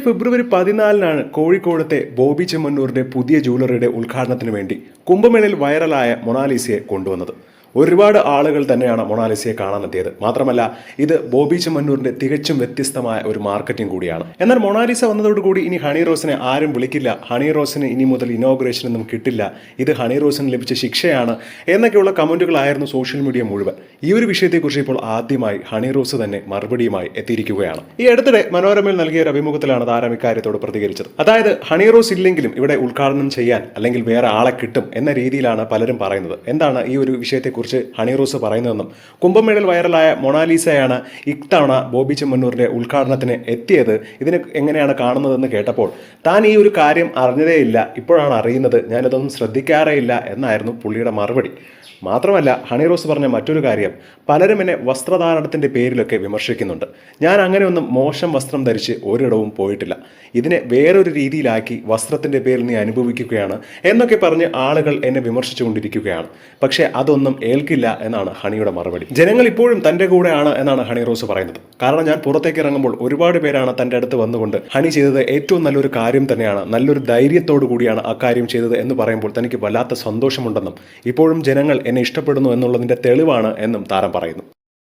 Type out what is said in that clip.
ഫെബ്രുവരി പതിനാലിനാണ് കോഴിക്കോടത്തെ ബോബി ചെമ്മന്നൂരിന്റെ പുതിയ ജ്വല്ലറിയുടെ ഉദ്ഘാടനത്തിന് വേണ്ടി കുംഭമേളയിൽ വൈറലായ മൊണാലിസയെ കൊണ്ടുവന്നത്. ഒരുപാട് ആളുകൾ തന്നെയാണ് മൊണാലിസയെ കാണാനെത്തിയത് മാത്രമല്ല ഇത് ബോബി ചെമ്മന്നൂരിന്റെ തികച്ചും വ്യത്യസ്തമായ ഒരു മാർക്കറ്റിംഗ് കൂടിയാണ്. എന്നാൽ മൊണാലിസ വന്നതോടുകൂടി ഇനി ഹണി റോസിനെ ആരും വിളിക്കില്ല. ഹണി റോസിന് ഇനി മുതൽ ഇനോഗ്രേഷൻ ഒന്നും കിട്ടില്ല. ഇത് ഹണി റോസിന് ലഭിച്ച ശിക്ഷയാണ് എന്നൊക്കെയുള്ള കമന്റുകളായിരുന്നു സോഷ്യൽ മീഡിയ മുഴുവൻ. ഈ ഒരു വിഷയത്തെക്കുറിച്ച് ഇപ്പോൾ ആദ്യമായി ഹണി റോസ് തന്നെ മറുപടിയുമായി എത്തിയിരിക്കുകയാണ്. ഈ അടുത്തിടെ മനോരമയിൽ നൽകിയ ഒരു അഭിമുഖത്തിലാണ് താരം ഇക്കാര്യത്തോട് പ്രതികരിച്ചത്. അതായത് ഹണി റോസ് ഇല്ലെങ്കിലും ഇവിടെ ഉദ്ഘാടനം ചെയ്യാൻ അല്ലെങ്കിൽ വേറെ ആളെ കിട്ടും എന്ന രീതിയിലാണ് പലരും പറയുന്നത്. എന്താണ് ഈ ഒരു വിഷയത്തെക്കുറിച്ച് ഹണി റോസ് പറയുന്നതെന്നും കുംഭമേളയിൽ വൈറലായ മൊണാലിസയാണ് ഇത്തവണ ബോബി ചെമ്മന്നൂരിന്റെ ഉദ്ഘാടനത്തിന് എത്തിയത്. ഇതിനെ എങ്ങനെയാണ് കാണുന്നതെന്ന് കേട്ടപ്പോൾ താൻ ഈ ഒരു കാര്യം അറിഞ്ഞതേയില്ല. ഇപ്പോഴാണ് അറിയുന്നത്. ഞാനിതൊന്നും ശ്രദ്ധിക്കാറേ ഇല്ല എന്നായിരുന്നു പുള്ളിയുടെ മറുപടി. മാത്രമല്ല ഹണി റോസ് പറഞ്ഞ മറ്റൊരു കാര്യം പലരും എന്നെ വസ്ത്രധാരണത്തിന്റെ പേരിലൊക്കെ വിമർശിക്കുന്നുണ്ട്. ഞാൻ അങ്ങനെയൊന്നും മോശം വസ്ത്രം ധരിച്ച് ഒരിടവും പോയിട്ടില്ല. ഇതിനെ വേറൊരു രീതിയിലാക്കി വസ്ത്രത്തിന്റെ പേരിൽ നീ അനുഭവിക്കുകയാണ് എന്നൊക്കെ പറഞ്ഞ് ആളുകൾ എന്നെ വിമർശിച്ചുകൊണ്ടിരിക്കുകയാണ്. പക്ഷേ അതൊന്നും ഏൽക്കില്ല എന്നാണ് ഹണിയുടെ മറുപടി. ജനങ്ങൾ ഇപ്പോഴും തന്റെ കൂടെയാണ് എന്നാണ് ഹണി റോസ് പറയുന്നത്. കാരണം ഞാൻ പുറത്തേക്ക് ഇറങ്ങുമ്പോൾ ഒരുപാട് പേരാണ് തന്റെ അടുത്ത് വന്നുകൊണ്ട് ഹണി ചെയ്തത് ഏറ്റവും നല്ലൊരു കാര്യം തന്നെയാണ്. നല്ലൊരു ധൈര്യത്തോടു കൂടിയാണ് ആ കാര്യം ചെയ്തത് എന്ന് പറയുമ്പോൾ തനിക്ക് വല്ലാത്ത സന്തോഷമുണ്ടെന്നും ഇപ്പോഴും ജനങ്ങൾ എന്നെ ഇഷ്ടപ്പെടുന്നു എന്നുള്ളതിന്റെ തെളിവാണ് എന്നും താരം പറയുന്നു.